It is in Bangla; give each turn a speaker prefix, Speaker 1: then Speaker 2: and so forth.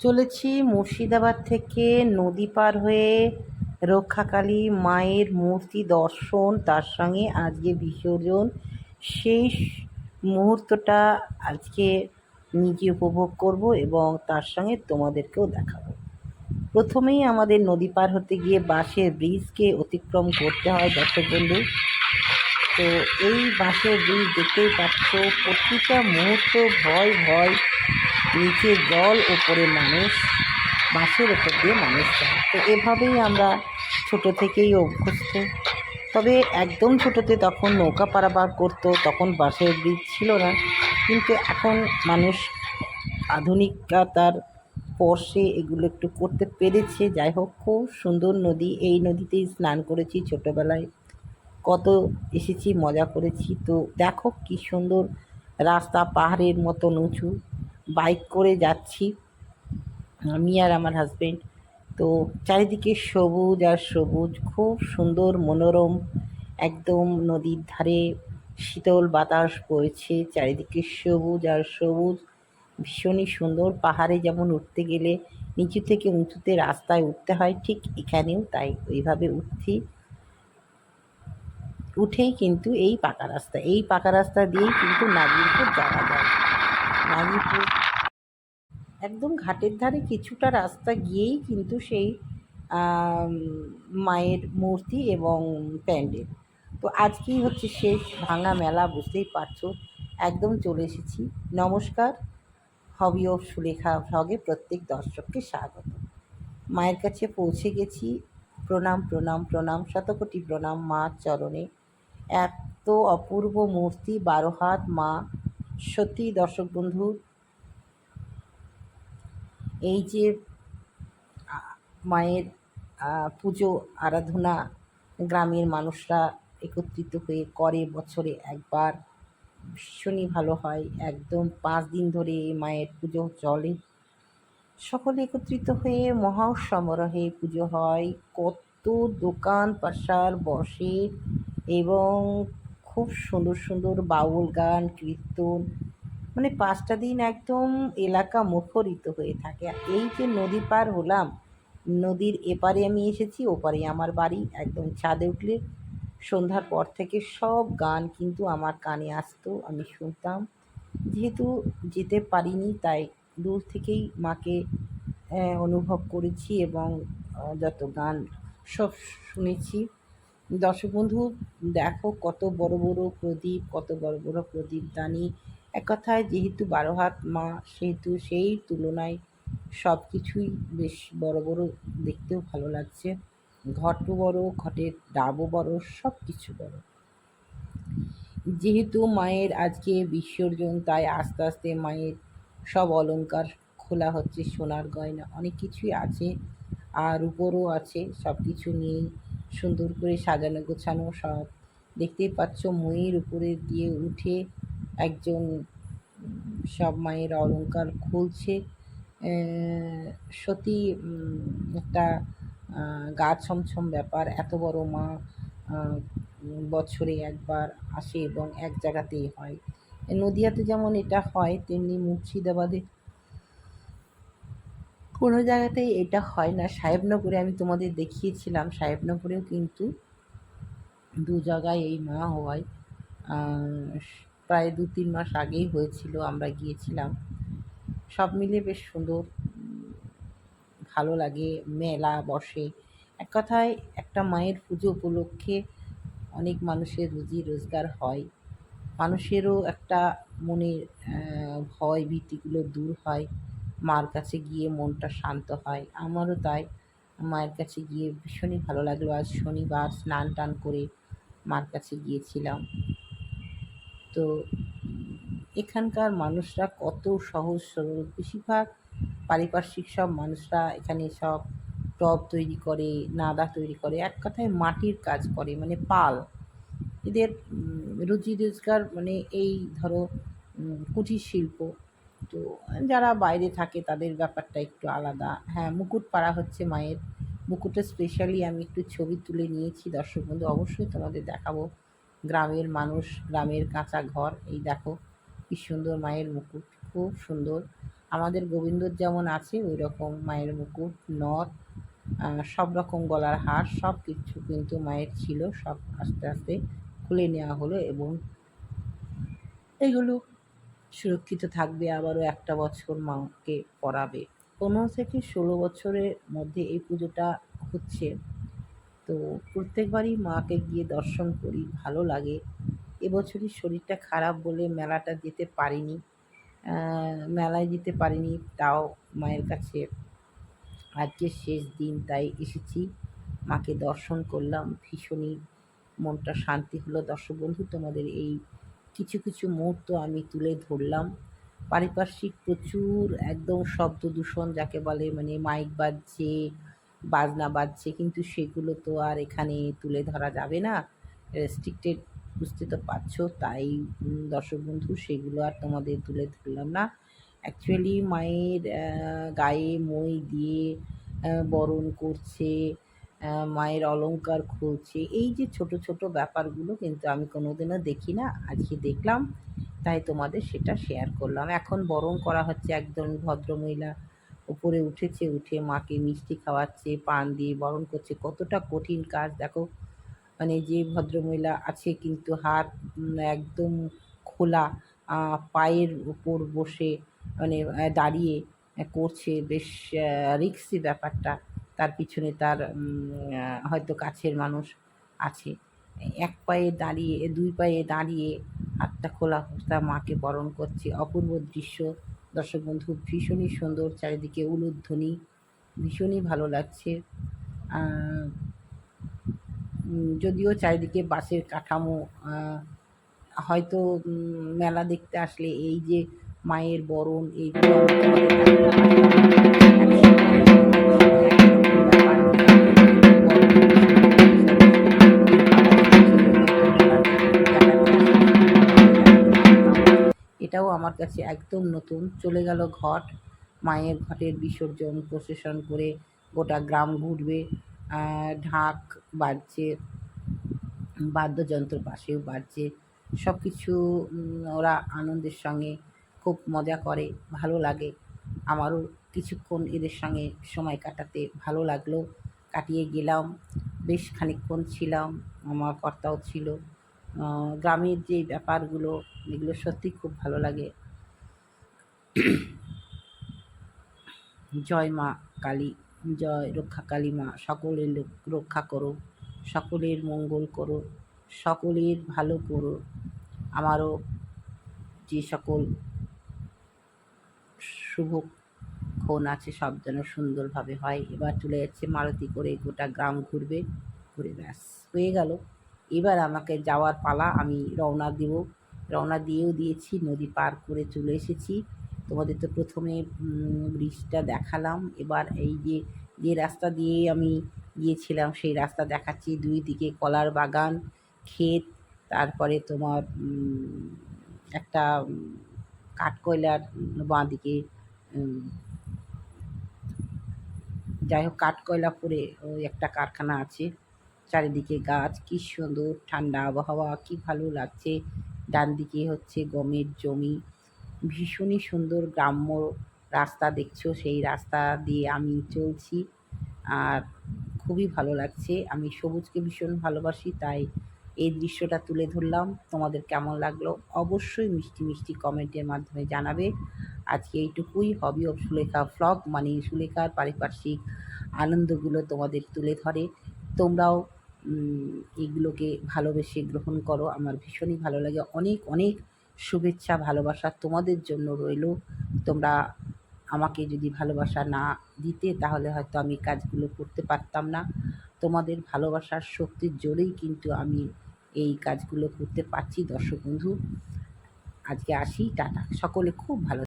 Speaker 1: চলেছি মুর্শিদাবাদ থেকে নদী পার হয়ে রক্ষাকালী মায়ের মূর্তি দর্শন, তার সঙ্গে আজকে বিসর্জন। সেই মুহূর্তটা আজকে নিজে উপভোগ করব এবং তার সঙ্গে তোমাদেরকেও দেখাবো। প্রথমেই আমাদের নদী পার হতে গিয়ে বাঁশের ব্রিজকে অতিক্রম করতে হয় দর্শক বন্ধু। তো এই বাঁশের ব্রিজ দেখতেই পাচ্ছ, প্রতিটা মুহূর্ত ভয় ভয় নিচে জল ওপরে মানুষ, বাঁশের ওপর দিয়ে মানুষ যায়। তো এভাবেই আমরা ছোট থেকেই অভ্যস্ত। তবে একদম ছোটোতে তখন নৌকা পারাপার করতো, তখন বাঁশের ব্রিজ ছিল না। কিন্তু এখন মানুষ আধুনিকতার স্পর্শে এগুলো একটু করতে পেরেছে। যাই হোক, খুব সুন্দর নদী। এই নদীতেই স্নান করেছি ছোটোবেলায়। কত এসেছি, মজা করেছি। তো দেখো কি সুন্দর রাস্তা, পাহাড়ের মতন উঁচু। বাইক করে যাচ্ছি, আমি আর আমার হাজবেন্ড তো চারিদিকে সবুজ আর সবুজ, খুব সুন্দর মনোরম, একদম নদীর ধারে শীতল বাতাস বইছে, চারিদিকে সবুজ আর সবুজ, ভীষণই সুন্দর। পাহাড়ে যেমন উঠতে গেলে নিচু থেকে উঁচুতে রাস্তায় উঠতে হয়, ঠিক এখানেও তাই, ওইভাবে উঠছি। উঠেই কিন্তু এই পাকা রাস্তা, এই পাকা রাস্তা দিয়েই কিন্তু নাজিরপুর যাওয়া যায়। নাজিরপুর একদম ঘাটের ধারে কিছুটা রাস্তা গিয়েই কিন্তু সেই মায়ের মূর্তি এবং প্যান্ডেল। তো আজকেই হচ্ছে শেষ, ভাঙা মেলা, বুঝতেই পারছ। একদম চলে এসেছি। নমস্কার। হবি অফ সুলেখা ভ্লগে প্রত্যেক দর্শককে স্বাগত। মায়ের কাছে পৌঁছে গেছি। প্রণাম প্রণাম প্রণাম, শতকোটি প্রণাম মা চরণে। এত অপূর্ব মূর্তি, বারো হাত মা। সত্যি দর্শক বন্ধু এই যে মায়ের পুজো, আরাধনা গ্রামের মানুষরা একত্রিত হয়ে করে বছরে একবার। ভীষণই ভালো হয়। একদম পাঁচ দিন ধরে মায়ের পুজো চলে। সকলে একত্রিত হয়ে মহা সমারোহে পুজো হয়। কত দোকান পাশার বসে এবং খুব সুন্দর সুন্দর বাউল গান, কীর্তন মানে পাঁচটা দিন একদম এলাকা মুখরিত হয়ে থাকে। এই যে নদী পার হলাম, নদীর এপারে আমি এসেছি, ওপারে আমার বাড়ি একদম ছাদে উঠলে সন্ধ্যার পর থেকে সব গান কিন্তু আমার কানে আসতো, আমি শুনতাম। যেহেতু যেতে পারিনি, তাই দূর থেকেই মাকে অনুভব করেছি এবং যত গান সব শুনেছি। দর্শক বন্ধু, দেখো কত বড় বড় প্রদীপ, কত বড় বড় প্রদীপদানি এক কথায় যেহেতু বারো হাত মা, সেহেতু সেই তুলনায় সব কিছুই বেশ বড় বড় দেখতেও ভালো লাগছে। ঘটও বড়, ঘটের ডাবও বড়, সব কিছু বড়। যেহেতু মায়ের আজকে বিসর্জন, তাই আস্তে আস্তে মায়ের সব অলঙ্কার খোলা হচ্ছে, সোনার গয়না অনেক কিছুই আছে আর উপরও আছে সব কিছু নিয়েই সুন্দর করে সাজানো গোছানো সব। দেখতেই পাচ্ছ, ময়ের উপরে দিয়ে উঠে একজন সব মায়ের অলঙ্কার খুলছে। সত্যি একটা গা ছমছম ব্যাপার। এত বড় মা বছরে একবার আসে এবং এক জায়গাতেই হয়। নদিয়াতে যেমন এটা হয়, তেমনি মুর্শিদাবাদে কোনো জায়গাতেই এটা হয় না। সাহেবনগরে আমি তোমাদের দেখিয়েছিলাম, সাহেবনগরেও কিন্তু দু জায়গায় এই মা হওয়ায় প্রায় দু তিন মাস আগেই হয়েছিল, আমরা গিয়েছিলাম। সব মিলে বেশ সুন্দর, ভালো লাগে, মেলা বসে। এক কথায়, একটা মায়ের পুজো উপলক্ষে অনেক মানুষের রুজি রোজগার হয়। মানুষেরও একটা মনের ভয় ভীতিগুলো দূর হয়। মার কাছে গিয়ে মনটা শান্ত হয়। আমারও তাই। মায়ের কাছে গিয়ে ভীষণই ভালো লাগল। আজ শনিবার স্নান টান করে মার কাছে গিয়েছিলাম। তো এখানকার মানুষরা কত সহজ সরল। বেশিরভাগ পারিপার্শ্বিক সব মানুষরা এখানে সব টব তৈরি করে, নাদা তৈরি করে, এক কথায় মাটির কাজ করে মানে পাল। এদের রুজি রোজগার মানে এই ধরো কুটির শিল্প। তো যারা বাইরে থাকে তাদের ব্যাপারটা একটু আলাদা। হ্যাঁ মুকুট পাড়া হচ্ছে মায়ের। মুকুটে স্পেশালি আমি একটু ছবি তুলে নিয়েছি, দর্শক বন্ধু, অবশ্যই তোমাদের দেখাবো। গ্রামের মানুষ, গ্রামের কাঁচা ঘর, এই দেখো কি সুন্দর মায়ের মুকুট, খুব সুন্দর। আমাদের গোবিন্দর যেমন আছে ওই রকম মায়ের মুকুট নথ সব রকম গলার হার, সব কিছু কিন্তু মায়ের ছিল, সব আস্তে আস্তে খুলে নেওয়া হলো এবং এগুলো সুরক্ষিত থাকবে, আবারও একটা বছর মাকে পড়াবে। পনেরো থেকে ষোলো বছরের মধ্যে এই পুজোটা হচ্ছে। তো প্রত্যেকবারই মাকে গিয়ে দর্শন করি, ভালো লাগে। এবছরই শরীরটা খারাপ বলে মেলাটা যেতে পারিনি। মেলায় যেতে পারিনি, তাও মায়ের কাছে আজকে শেষ দিন, তাই এসেছি। মাকে দর্শন করলাম, ভীষণই মনটা শান্তি হলো। দর্শক বন্ধু, তোমাদের এই কিছু কিছু মুহূর্ত আমি তুলে ধরলাম। পারিপার্শ্বিক প্রচুর একদম শব্দ দূষণ, যাকে বলে মানে মাইক বাজছে বাজনা বাজছে, কিন্তু সেগুলো তো আর এখানে তুলে ধরা যাবে না। রেস্ট্রিক্টেড বুঝতে তো পারছ, তাই দর্শক বন্ধু, সেগুলো আর তোমাদের তুলে ধরলাম না। অ্যাকচুয়ালি মায়ের গায়ে মই দিয়ে বরণ করছে মায়ের অলংকার খুলছে, এই যে ছোট ছোট ব্যাপারগুলো কিন্তু আমি কোনোদিনও দেখি না, আজকে দেখলাম, তাই তোমাদের সেটা শেয়ার করলাম। এখন বরণ করা হচ্ছে একজন ভদ্রমহিলা উপরে উঠেছে, উঠে মাকে মিষ্টি খাওয়াচ্ছে, পান দিয়ে বরণ করছে। কতটা কঠিন কাজ, দেখো। মানে যে ভদ্রমহিলা আছে কিন্তু হাত একদম খোলা পায়ের উপর বসে মানে দাঁড়িয়ে করছে। বেশ রিক্সি ব্যাপারটা। তার পিছনে তার হয়তো কাছের মানুষ আছে। এক পায়ে দাঁড়িয়ে, দুই পায়ে দাঁড়িয়ে হাতটা খোলা অবস্থায় মাকে বরণ করছে। অপূর্ব দৃশ্য। দর্শক বন্ধু, ভীষণই সুন্দর চারিদিকে উলুধ্বনি, ভীষণই ভালো লাগছে। যদিও চারিদিকে বাসের কাঠামো হয়তো মেলা দেখতে আসলে এই যে মায়ের বরণ এইগুলো আমার কাছে একদম নতুন। চলে গেল ঘট। মায়ের ঘটের বিসর্জন প্রসেশন করে গোটা গ্রাম ঘুরবে। ঢাক বাজছে, বাদ্যযন্ত্র পাশেও বাজছে। সব কিছু ওরা আনন্দের সঙ্গে খুব মজা করে, ভালো লাগে। আমারও কিছুক্ষণ এদের সঙ্গে সময় কাটাতে ভালো লাগল। কাটিয়ে গেলাম, বেশ খানিকক্ষণ ছিলাম, আমার কর্তাও ছিল। গ্রামের যে ব্যাপারগুলো, এগুলো সত্যি খুব ভালো লাগে। জয় মা কালী, জয় রক্ষা কালী মা, সকলের রক্ষা করো, সকলের মঙ্গল করো, সকলের ভালো করো। আমারও যে সকল শুভক্ষণ আছে, সব যেন সুন্দরভাবে হয়। এবার চলে যাচ্ছে মারুতি করে গোটা গ্রাম ঘুরবে, ঘুরে ব্যাস, হয়ে গেল। এবার আমাকে যাওয়ার পালা আমি রওনা দেব। রওনা দিয়েও দিয়েছি, নদী পার করে চলে এসেছি। তোমাদের তো প্রথমে ব্রিজটা দেখালাম। এবার এই যে যে রাস্তা দিয়ে আমি গিয়েছিলাম, সেই রাস্তা দেখাচ্ছি। দুই দিকে কলার বাগান, ক্ষেত, তারপরে তোমার একটা কাঠকয়লার বাঁ দিকে যাই হোক, কাঠকয়লা পরে ওই একটা কারখানা আছে। চারিদিকে গাছ, কি সুন্দর ঠান্ডা আবহাওয়া, কি ভালো লাগছে। ডান দিকে হচ্ছে গমের জমি। ভীষণই সুন্দর গ্রাম্য রাস্তা দেখছ, সেই রাস্তা দিয়ে আমি চলছি। আর খুবই ভালো লাগছে। আমি সবুজকে ভীষণ ভালোবাসি, তাই এই দৃশ্যটা তুলে ধরলাম। তোমাদের কেমন লাগল অবশ্যই মিষ্টি মিষ্টি কমেন্টের মাধ্যমে জানাবে। আজকে এইটুকুই। হবি অফ সুলেখা ফ্লগ মানে সুলেখার পারিপার্শ্বিক আনন্দগুলো তোমাদের তুলে ধরে। তোমরাও এগুলোকে ভালোবেসে গ্রহণ করো। আমার ভীষণই ভালো লাগে। অনেক অনেক শুভেচ্ছা, ভালোবাসা তোমাদের জন্য রইল। তোমরা আমাকে যদি ভালোবাসা না দিতে, তাহলে হয়তো আমি কাজগুলো করতে পারতাম না। তোমাদের ভালোবাসার শক্তির জোরেই কিন্তু আমি এই কাজগুলো করতে পারছি। দর্শক বন্ধু, আজকে আসি। টাটা। সকলে খুব ভালো